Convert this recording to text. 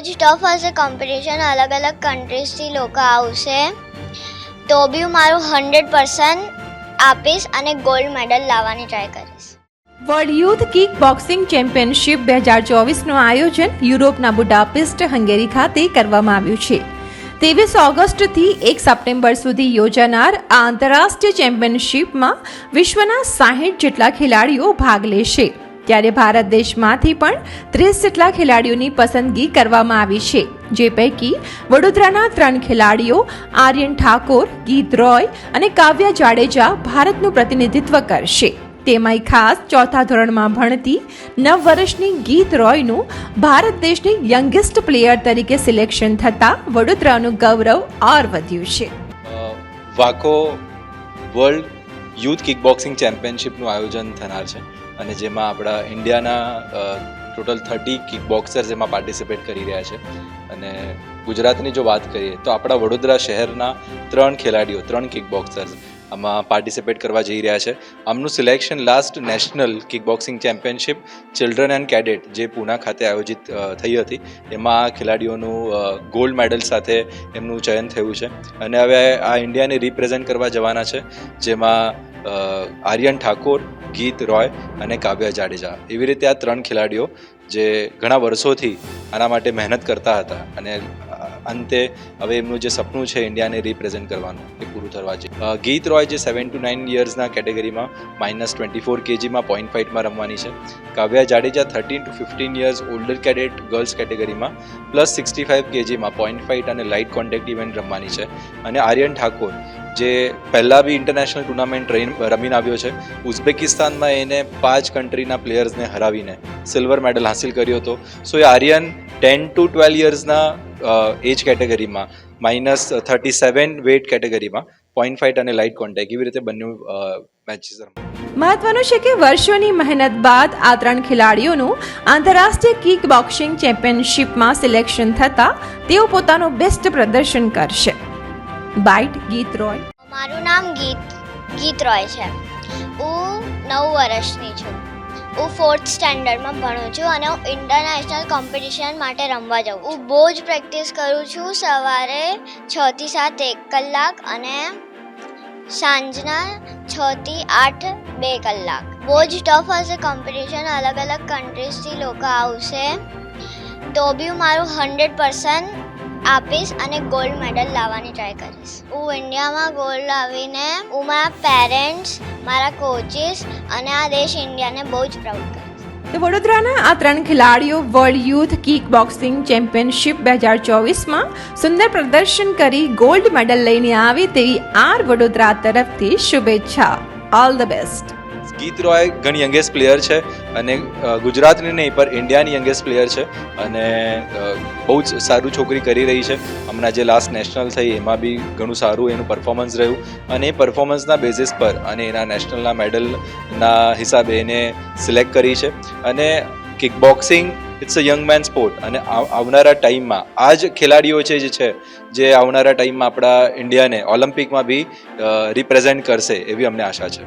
Tough હશે competition અલગ અલગ કન્ટ્રીઝથી લોકો આવશે. તો બી હું મારું હંડ્રેડ પર્સન્ટ આપીશ અને ગોલ્ડ મેડલ લાવવાની ટ્રાય કરીશ. World youth kick boxing championship બે હજાર ચોવીસનું આયોજન યુરોપના બુડાપેસ્ટ હંગેરી ખાતે કરવામાં આવ્યું છે. ત્રેવીસ ઓગસ્ટથી એક સપ્ટેમ્બર સુધી યોજાનાર આ આંતરરાષ્ટ્રીય ચેમ્પિયનશિપમાં વિશ્વના સાહીઠ જેટલા ખેલાડીઓ ભાગ લેશે. ત્યારે ભારત દેશમાંથી પણ ત્રીસ જેટલા ખેલાડીઓની પસંદગી કરવામાં આવી છે. જે પૈકી વડોદરાના ત્રણ ખેલાડીઓ, આર્યન ઠાકોર, ગીત રોય અને કાવ્યા જાડેજા ભારતનું પ્રતિનિધિત્વ કરશે. તેમાંય ખાસ ચોથા ધોરણમાં ભણતી નવ વર્ષની ગીત રોયનું ભારત દેશની યંગેસ્ટ પ્લેયર તરીકે સિલેક્શન થતાં વડોદરાનું ગૌરવ ઓર વધ્યું છે. વાકો વર્લ્ડ યુથ કિકબોક્સિંગ ચેમ્પિયનશિપનું આયોજન થનાર છે. અને જેમાં આપણા ઇન્ડિયાના ટોટલ થર્ટી કિક બોક્સર્સ એમાં પાર્ટિસિપેટ કરી રહ્યા છે. અને ગુજરાતની જો વાત કરીએ, તો આપણા વડોદરા શહેરના ત્રણ ખેલાડીઓ, ત્રણ કિક બોક્સર્સ આમાં પાર્ટિસિપેટ કરવા જઈ રહ્યા છે. આમનું selection last national kick boxing championship children and cadet જે પૂના ખાતે આયોજિત થઈ હતી. એમાં ખેલાડીઓનું ગોલ્ડ મેડલ સાથે એમનું ચયન થયું છે. અને હવે આ ઇન્ડિયાને રિપ્રેઝેન્ટ કરવા જવાના છે, જેમાં આર્યન ઠાકોર ગીત, રોય અને કાવ્ય જાડેજા. એવી રીતે આ ત્રણ ખેલાડીઓ જે ઘણા વર્ષોથી આના માટે મહેનત કરતા હતા અને અંતે હવે એમનું જે સપનું છે ઇન્ડિયાને રિપ્રેઝેન્ટ કરવાનું, એ પૂરું થવા છે ગીત રોય જે સેવન ટુ નાઇન યર્સના કેટેગરીમાં માઇનસ ટ્વેન્ટી ફોર કેજીમાં પોઈન્ટ ફાઇટમાં રમવાની છે. Kavya Jadeja thirteen to fifteen years older cadet girls કેટેગરીમાં પ્લસ સિક્સટી ફાઇવ કેજીમાં પોઈન્ટ ફાઇટ અને લાઇટ કોન્ટેક્ટ ઇવેન્ટ રમવાની છે. અને આર્યન ઠાકોર જે પહેલાં બી ઇન્ટરનેશનલ ટુર્નામેન્ટ રમીને આવ્યો છે, ઉઝબેકિસ્તાનમાં એને પાંચ કન્ટ્રીના પ્લેયર્સને હરાવીને સિલ્વર મેડલ હાંસિલ કર્યો હતો. સો એ આર્યન ટેન ટુ ટ્વેલ્વ યર્સના એજ કેટેગરીમાં માઇનસ થર્ટી સેવન વેટ કેટેગરીમાં પોઈન્ટ ફાઇટ અને લાઇટ કોન્ટેક્ટ એવી રીતે બંને મેચીસ મહત્વનું છે કે વર્ષોની મહેનત બાદ આ ત્રણ ખેલાડીઓનું આંતરરાષ્ટ્રીય કિક બોક્સિંગ ચેમ્પિયનશિપમાં સિલેક્શન થતાં તેઓ પોતાનું બેસ્ટ પ્રદર્શન કરશે. બાઇટ ગીત રોય. મારું નામ ગીત ગીત રોય છે. હું નવ વર્ષની છું. હું ફોર્થ સ્ટેન્ડર્ડમાં ભણું છું અને હું ઇન્ટરનેશનલ કોમ્પિટિશન માટે રમવા જાઉં હું બહુ જ પ્રેક્ટિસ કરું છું સવારે છથી સાત એક કલાક અને સાંજના છથી આઠ બે કલાક. બહુ જ ટફ હશે કોમ્પિટિશન અલગ અલગ કન્ટ્રીઝથી લોકો આવશે. તો બી મારું હંડ્રેડ પર્સન્ટ આપીશ અને ગોલ્ડ મેડલ લાવવાની ટ્રાય કરીશ. હું ઇન્ડિયામાં ગોલ્ડ લાવીને હું મારા પેરેન્ટ્સ મારા કોચિસ અને આ દેશ ઇન્ડિયાને બહુ જ પ્રાઉડ કરીશ. તો વડોદરાના આ ત્રણ ખેલાડીઓ world youth kick boxing championship બે હજાર ચોવીસમાં સુંદર પ્રદર્શન કરી ગોલ્ડ મેડલ લઈને આવે તેવી આર વડોદરા તરફથી શુભેચ્છા. ઓલ ધ બેસ્ટ ગીત રોય ઘણી યંગેસ્ટ પ્લેયર છે અને ગુજરાતની નહીં પર ઇન્ડિયાની યંગેસ્ટ પ્લેયર છે અને બહુ જ સારું છોકરી કરી રહી છે. હમણાં જે લાસ્ટ નેશનલ થઈ, એમાં બી ઘણું સારું એનું પરફોર્મન્સ રહ્યું. અને એ પરફોર્મન્સના બેઝિસ પર અને એના નેશનલના મેડલના હિસાબે એને સિલેક્ટ કરી છે. અને kick boxing it's a young man sport અને આવનારા ટાઈમમાં આ જ ખેલાડીઓ છે જે છે, જે આવનારા ટાઈમમાં આપણા ઇન્ડિયાને ઓલિમ્પિકમાં બી રિપ્રેઝેન્ટ કરશે એવી અમને આશા છે.